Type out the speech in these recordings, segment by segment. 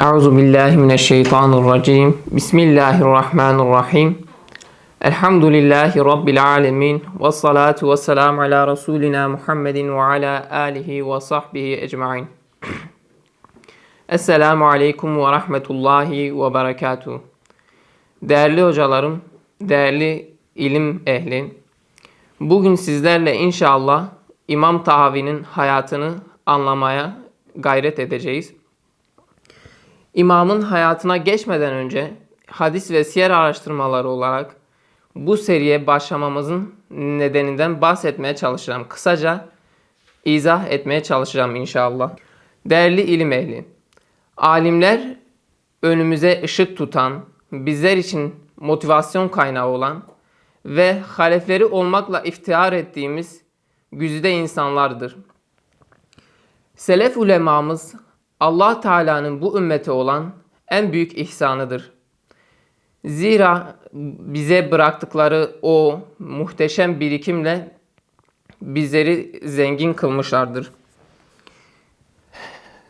Euzu billahi mineşşeytanirracim. Bismillahirrahmanirrahim. Elhamdülillahi rabbil alamin. Ves salatu vesselam ala rasulina Muhammedin ve ala alihi ve sahbihi ecmaîn. Esselamu aleyküm ve rahmetullahi ve berekatuhu. Değerli hocalarım, değerli ilim ehli, bugün sizlerle inşallah İmam Tahavi'nin hayatını anlamaya gayret edeceğiz. İmamın hayatına geçmeden önce hadis ve siyer araştırmaları olarak bu seriye başlamamızın nedeninden bahsetmeye çalışacağım. Kısaca izah etmeye çalışacağım inşallah. Değerli ilim ehli, alimler önümüze ışık tutan, bizler için motivasyon kaynağı olan ve halefleri olmakla iftihar ettiğimiz güzide insanlardır. Selef ulemamız Allah Teala'nın bu ümmete olan en büyük ihsanıdır. Zira bize bıraktıkları o muhteşem birikimle bizleri zengin kılmışlardır.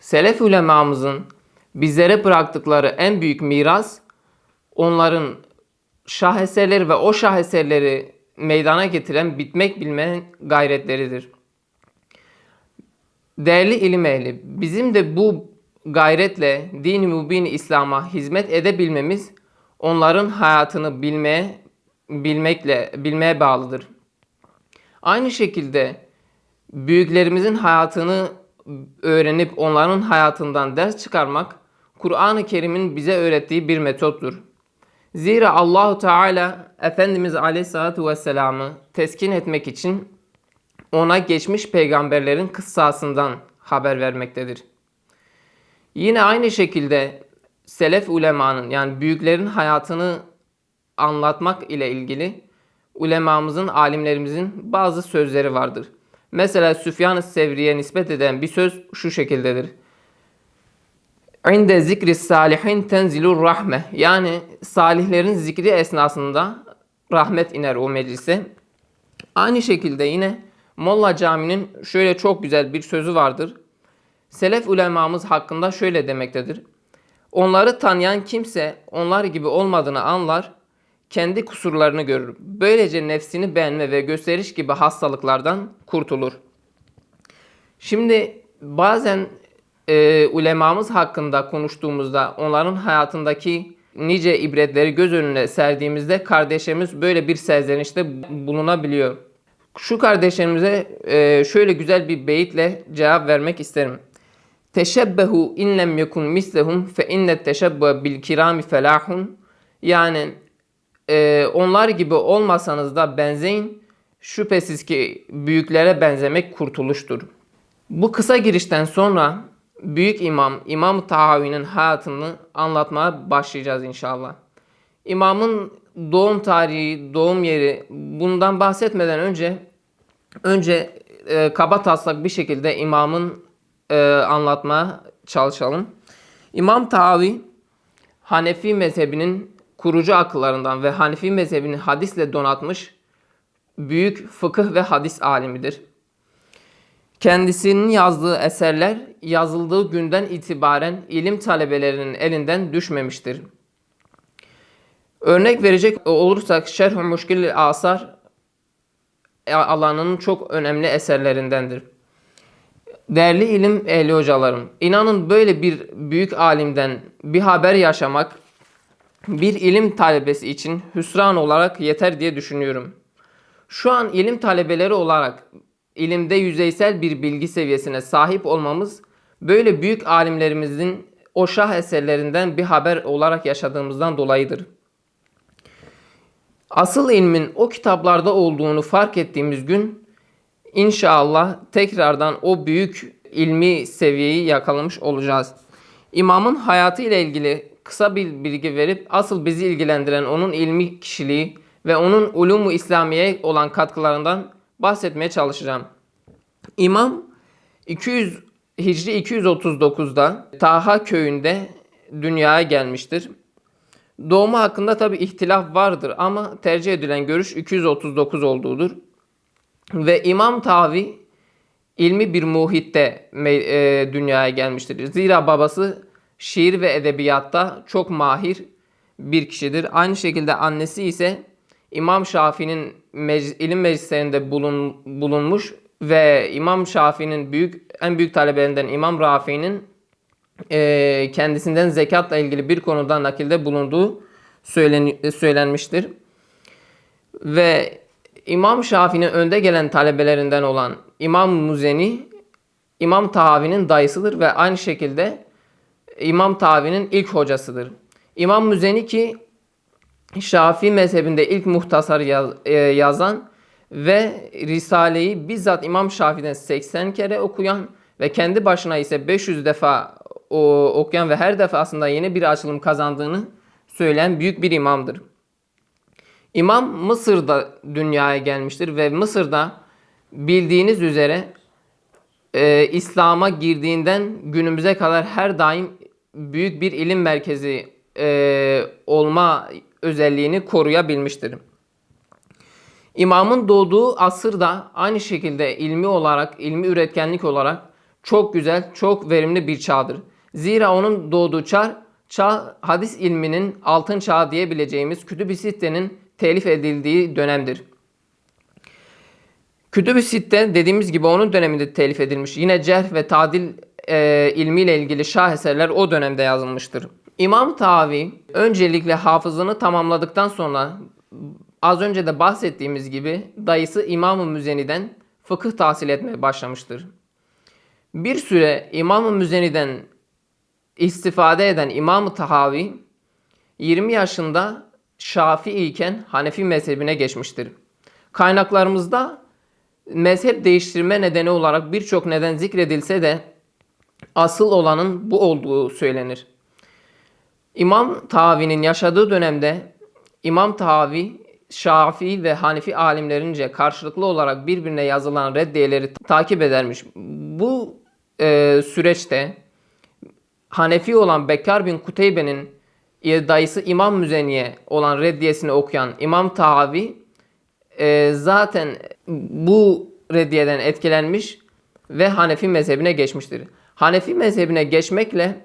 Selef ulemamızın bizlere bıraktıkları en büyük miras onların şaheserleri ve o şaheserleri meydana getiren bitmek bilmeyen gayretleridir. Değerli ilim ehli, bizim de bu gayretle din-i mübin İslam'a hizmet edebilmemiz onların hayatını bilmeye bilmekle bilmeye bağlıdır. Aynı şekilde büyüklerimizin hayatını öğrenip onların hayatından ders çıkarmak Kur'an-ı Kerim'in bize öğrettiği bir metottur. Zira Allahu Teala Efendimiz Aleyhisselatü Vesselam'ı teskin etmek için ona geçmiş peygamberlerin kıssasından haber vermektedir. Yine aynı şekilde selef ulemanın yani büyüklerin hayatını anlatmak ile ilgili ulemamızın, alimlerimizin bazı sözleri vardır. Mesela Süfyan-ı Sevri'ye nispet eden bir söz şu şekildedir. İnde zikri salihin tenzilur rahme. Yani salihlerin zikri esnasında rahmet iner o meclise. Aynı şekilde yine Molla Cami'nin şöyle çok güzel bir sözü vardır. Selef ulemamız hakkında şöyle demektedir. Onları tanıyan kimse onlar gibi olmadığını anlar, kendi kusurlarını görür. Böylece nefsini beğenme ve gösteriş gibi hastalıklardan kurtulur. Şimdi bazen e, ulemamız hakkında konuştuğumuzda onların hayatındaki nice ibretleri göz önüne serdiğimizde kardeşimiz böyle bir serzenişte bulunabiliyor. Şu kardeşlerimize e, şöyle güzel bir beyitle cevap vermek isterim. Teşebbehu in lem yekun mislehum fe inne teşebbe bil kirami felahun. Yani e, onlar gibi olmasanız da benzeyin. Şüphesiz ki büyüklere benzemek kurtuluştur. Bu kısa girişten sonra Büyük İmam İmam Tahavi'nin hayatını anlatmaya başlayacağız inşallah. İmamın doğum tarihi, doğum yeri bundan bahsetmeden önce önce e, kaba taslak bir şekilde imamın e, anlatmaya çalışalım. İmam Tahavi Hanefi mezhebinin kurucu akıllarından ve Hanefi mezhebini hadisle donatmış büyük fıkıh ve hadis alimidir. Kendisinin yazdığı eserler yazıldığı günden itibaren ilim talebelerinin elinden düşmemiştir. Örnek verecek olursak Şerh-ü Muşkil Asar alanının çok önemli eserlerindendir. Değerli ilim ehli hocalarım, inanın böyle bir büyük alimden bir haber yaşamak bir ilim talebesi için hüsran olarak yeter diye düşünüyorum. Şu an ilim talebeleri olarak ilimde yüzeysel bir bilgi seviyesine sahip olmamız böyle büyük alimlerimizin o şah eserlerinden bir haber olarak yaşadığımızdan dolayıdır. Asıl ilmin o kitaplarda olduğunu fark ettiğimiz gün inşallah tekrardan o büyük ilmi seviyeyi yakalamış olacağız. İmamın hayatı ile ilgili kısa bir bilgi verip asıl bizi ilgilendiren onun ilmi kişiliği ve onun ulumu İslamiye olan katkılarından bahsetmeye çalışacağım. İmam 200 Hicri 239'da Taha köyünde dünyaya gelmiştir. Doğumu hakkında tabi ihtilaf vardır ama tercih edilen görüş 239 olduğudur. Ve İmam Tavi ilmi bir muhitte e, dünyaya gelmiştir. Zira babası şiir ve edebiyatta çok mahir bir kişidir. Aynı şekilde annesi ise İmam Şafii'nin ilim meclislerinde bulun, bulunmuş ve İmam Şafii'nin büyük en büyük talebelerinden İmam Rafi'nin e, kendisinden zekatla ilgili bir konuda nakilde bulunduğu söylen, söylenmiştir. Ve İmam Şafii'nin önde gelen talebelerinden olan İmam Muzeni, İmam Tahavi'nin dayısıdır ve aynı şekilde İmam Tahavi'nin ilk hocasıdır. İmam Muzeni ki Şafii mezhebinde ilk muhtasar yaz- e, yazan ve Risale'yi bizzat İmam Şafii'den 80 kere okuyan ve kendi başına ise 500 defa o, okuyan ve her defasında yeni bir açılım kazandığını söyleyen büyük bir imamdır. İmam Mısır'da dünyaya gelmiştir ve Mısır'da bildiğiniz üzere e, İslam'a girdiğinden günümüze kadar her daim büyük bir ilim merkezi e, olma özelliğini koruyabilmiştir. İmamın doğduğu asır da aynı şekilde ilmi olarak, ilmi üretkenlik olarak çok güzel, çok verimli bir çağdır. Zira onun doğduğu çağ, çağ hadis ilminin altın çağı diyebileceğimiz Kütüb-i Sitte'nin telif edildiği dönemdir. Kütüb-i Sitte dediğimiz gibi onun döneminde telif edilmiş. Yine cerh ve tadil e, ilmiyle ilgili şah eserler o dönemde yazılmıştır. İmam Tavi öncelikle hafızını tamamladıktan sonra az önce de bahsettiğimiz gibi dayısı İmam-ı Müzeni'den fıkıh tahsil etmeye başlamıştır. Bir süre İmam-ı Müzeni'den istifade eden İmam-ı Tahavi 20 yaşında Şafii iken Hanefi mezhebine geçmiştir. Kaynaklarımızda mezhep değiştirme nedeni olarak birçok neden zikredilse de asıl olanın bu olduğu söylenir. İmam Tavi'nin yaşadığı dönemde İmam Tavi Şafii ve Hanefi alimlerince karşılıklı olarak birbirine yazılan reddiyeleri takip edermiş. Bu e, süreçte Hanefi olan Bekar bin Kuteybe'nin e, dayısı İmam Müzeni'ye olan reddiyesini okuyan İmam Tahavi e, zaten bu reddiyeden etkilenmiş ve Hanefi mezhebine geçmiştir. Hanefi mezhebine geçmekle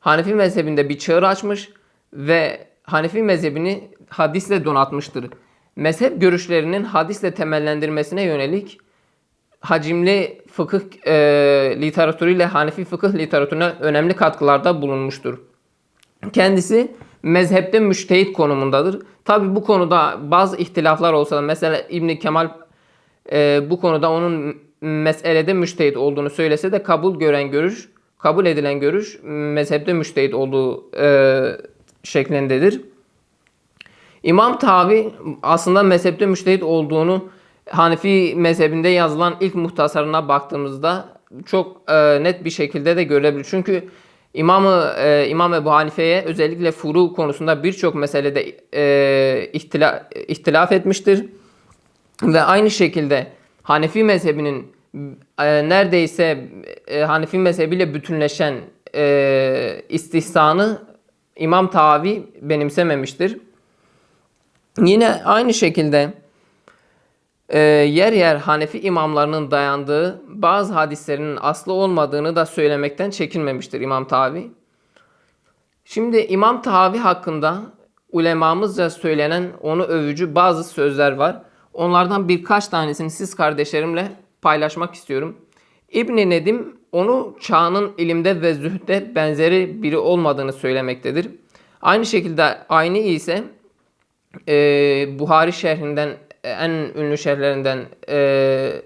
Hanefi mezhebinde bir çığır açmış ve Hanefi mezhebini hadisle donatmıştır. Mezhep görüşlerinin hadisle temellendirmesine yönelik hacimli fıkıh e, literatürüyle Hanefi fıkıh literatürüne önemli katkılarda bulunmuştur. Kendisi mezhepte müştehit konumundadır. Tabi bu konuda bazı ihtilaflar olsa da mesela İbn Kemal e, bu konuda onun meselede müştehit olduğunu söylese de kabul gören görüş, kabul edilen görüş mezhepte müştehit olduğu e, şeklindedir. İmam Tavi aslında mezhepte müştehit olduğunu Hanefi mezhebinde yazılan ilk muhtasarına baktığımızda çok e, net bir şekilde de görebilir. Çünkü İmamı e, İmam Ebu Hanife'ye özellikle furu konusunda birçok meselede e, ihtila, ihtilaf etmiştir. Ve aynı şekilde Hanefi mezhebinin e, neredeyse e, Hanefi mezhebiyle bütünleşen e, istihsanı İmam Tavi benimsememiştir. Yine aynı şekilde e, yer yer Hanefi imamlarının dayandığı bazı hadislerinin aslı olmadığını da söylemekten çekinmemiştir İmam Tavi. Şimdi İmam Tavi hakkında ulemamızca söylenen onu övücü bazı sözler var. Onlardan birkaç tanesini siz kardeşlerimle paylaşmak istiyorum. İbn Nedim onu çağının ilimde ve zühde benzeri biri olmadığını söylemektedir. Aynı şekilde aynı ise e, Buhari şerhinden en ünlü şerhlerinden e,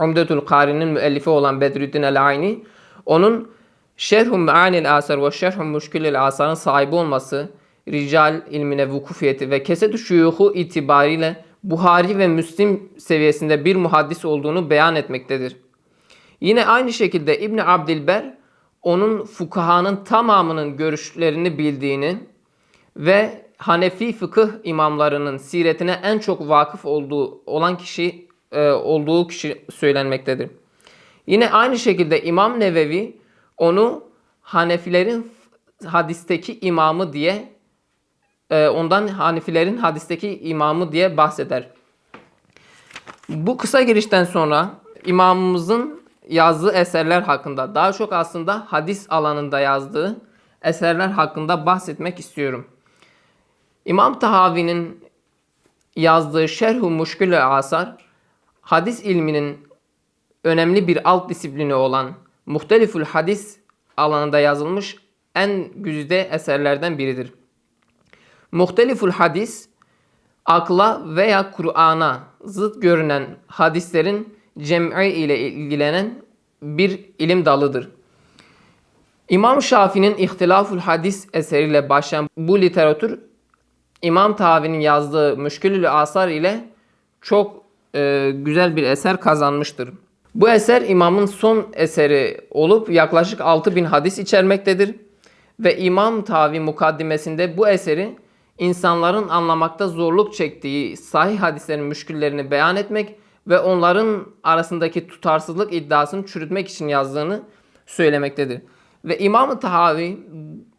Umdetül Kari'nin müellifi olan Bedrüddin el-Ayni onun Şerhü Me'anil Asar ve Şerhü Müşkilil Asar'ın sahibi olması, rical ilmine vukufiyeti ve keset-i şuyuhu itibariyle Buhari ve Müslim seviyesinde bir muhaddis olduğunu beyan etmektedir. Yine aynı şekilde İbn Abdilber onun fukahanın tamamının görüşlerini bildiğini ve Hanefi fıkıh imamlarının siretine en çok vakıf olduğu olan kişi e, olduğu kişi söylenmektedir. Yine aynı şekilde İmam Nevevi onu Hanefilerin hadisteki imamı diye e, ondan Hanefilerin hadisteki imamı diye bahseder. Bu kısa girişten sonra imamımızın yazdığı eserler hakkında daha çok aslında hadis alanında yazdığı eserler hakkında bahsetmek istiyorum. İmam Tahavi'nin yazdığı Şerh-u Muşkül Asar, hadis ilminin önemli bir alt disiplini olan Muhtelifül Hadis alanında yazılmış en güzide eserlerden biridir. Muhtelifül Hadis, akla veya Kur'an'a zıt görünen hadislerin cem'i ile ilgilenen bir ilim dalıdır. İmam Şafii'nin İhtilafül Hadis eseriyle başlayan bu literatür İmam Tavi'nin yazdığı Müşkülül Asar ile çok e, güzel bir eser kazanmıştır. Bu eser imamın son eseri olup yaklaşık 6000 hadis içermektedir. Ve İmam Tavi mukaddimesinde bu eseri insanların anlamakta zorluk çektiği sahih hadislerin müşküllerini beyan etmek ve onların arasındaki tutarsızlık iddiasını çürütmek için yazdığını söylemektedir. Ve İmam Tahavi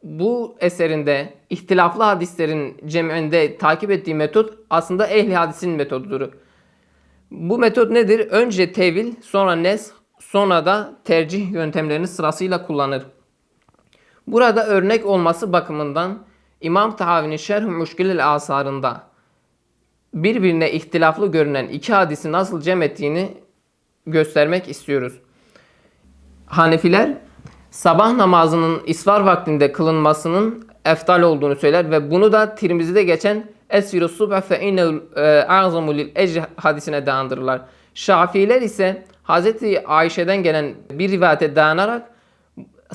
bu eserinde ihtilaflı hadislerin cem'inde takip ettiği metot aslında ehli hadisin metodudur. Bu metot nedir? Önce tevil, sonra nes, sonra da tercih yöntemlerini sırasıyla kullanır. Burada örnek olması bakımından İmam Tahavi'nin Şerh-ü Müşkilil Asarında birbirine ihtilaflı görünen iki hadisi nasıl cem ettiğini göstermek istiyoruz. Hanefiler sabah namazının isvar vaktinde kılınmasının eftal olduğunu söyler ve bunu da Tirmizi'de geçen Esfiru subh fe innehu a'zamu lil ecr hadisine dayandırırlar. Şafiiler ise Hazreti Ayşe'den gelen bir rivayete dayanarak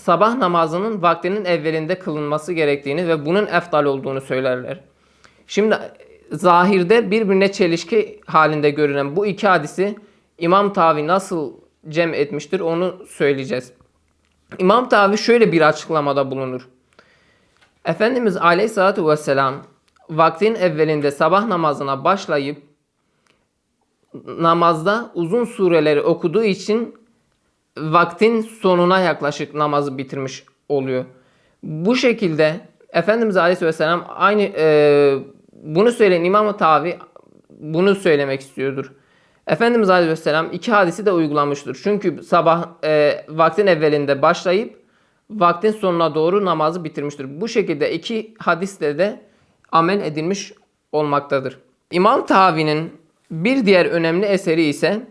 sabah namazının vaktinin evvelinde kılınması gerektiğini ve bunun eftal olduğunu söylerler. Şimdi zahirde birbirine çelişki halinde görünen bu iki hadisi İmam Tavi nasıl cem etmiştir onu söyleyeceğiz. İmam Tavi şöyle bir açıklamada bulunur. Efendimiz Aleyhisselatü Vesselam vaktin evvelinde sabah namazına başlayıp namazda uzun sureleri okuduğu için vaktin sonuna yaklaşık namazı bitirmiş oluyor. Bu şekilde Efendimiz Aleyhisselam aynı e, bunu söyleyen İmam-ı Tavi bunu söylemek istiyordur. Efendimiz Aleyhisselam iki hadisi de uygulamıştır. Çünkü sabah e, vaktin evvelinde başlayıp vaktin sonuna doğru namazı bitirmiştir. Bu şekilde iki hadiste de amel edilmiş olmaktadır. İmam Tavi'nin bir diğer önemli eseri ise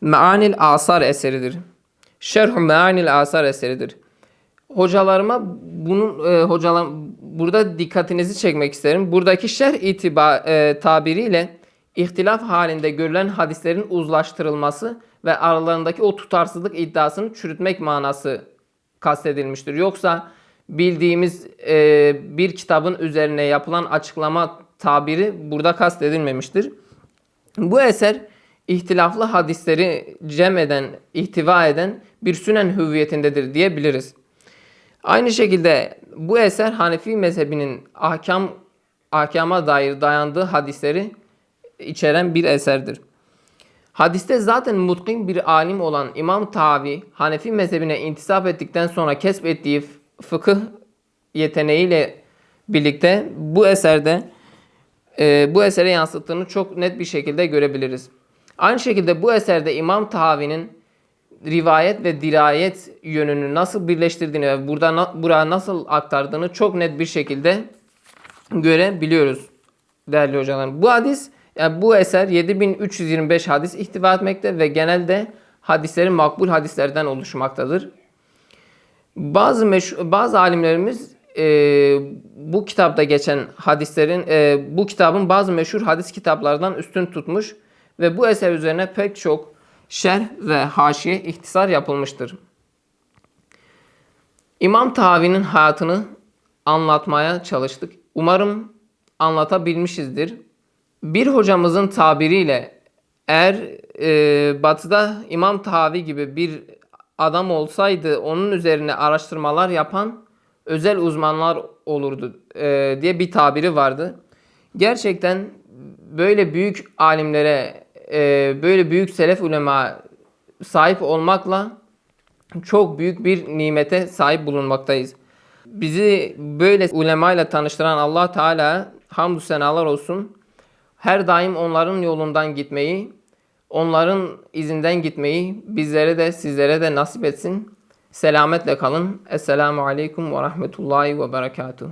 Meanil Asar eseridir. Şerh-ü Meanil Asar eseridir. Hocalarıma bunun e, hocalar burada dikkatinizi çekmek isterim. Buradaki şerh itiba e, tabiriyle ihtilaf halinde görülen hadislerin uzlaştırılması ve aralarındaki o tutarsızlık iddiasını çürütmek manası kastedilmiştir. Yoksa bildiğimiz e, bir kitabın üzerine yapılan açıklama tabiri burada kastedilmemiştir. Bu eser ihtilaflı hadisleri cem eden, ihtiva eden bir sünen hüviyetindedir diyebiliriz. Aynı şekilde bu eser Hanefi mezhebinin ahkam ahkama dair dayandığı hadisleri içeren bir eserdir. Hadiste zaten mutkin bir alim olan İmam Tavi Hanefi mezhebine intisap ettikten sonra kesbettiği fıkıh yeteneğiyle birlikte bu eserde e, bu esere yansıttığını çok net bir şekilde görebiliriz. Aynı şekilde bu eserde İmam Tahavi'nin rivayet ve dirayet yönünü nasıl birleştirdiğini ve burada buraya nasıl aktardığını çok net bir şekilde görebiliyoruz değerli hocalarım. Bu hadis bu eser 7325 hadis ihtiva etmekte ve genelde hadislerin makbul hadislerden oluşmaktadır. Bazı meşhur, bazı alimlerimiz e, bu kitapta geçen hadislerin e, bu kitabın bazı meşhur hadis kitaplardan üstün tutmuş ve bu eser üzerine pek çok şerh ve haşiye ihtisar yapılmıştır. İmam Tavi'nin hayatını anlatmaya çalıştık. Umarım anlatabilmişizdir. Bir hocamızın tabiriyle eğer e, batıda İmam Tavi gibi bir adam olsaydı onun üzerine araştırmalar yapan özel uzmanlar olurdu e, diye bir tabiri vardı. Gerçekten böyle büyük alimlere, e, böyle büyük selef ulema sahip olmakla çok büyük bir nimete sahip bulunmaktayız. Bizi böyle ulemayla tanıştıran Allah Teala hamdü senalar olsun. Her daim onların yolundan gitmeyi, onların izinden gitmeyi bizlere de sizlere de nasip etsin. Selametle kalın. Esselamu Aleyküm ve Rahmetullahi ve Berekatuhu.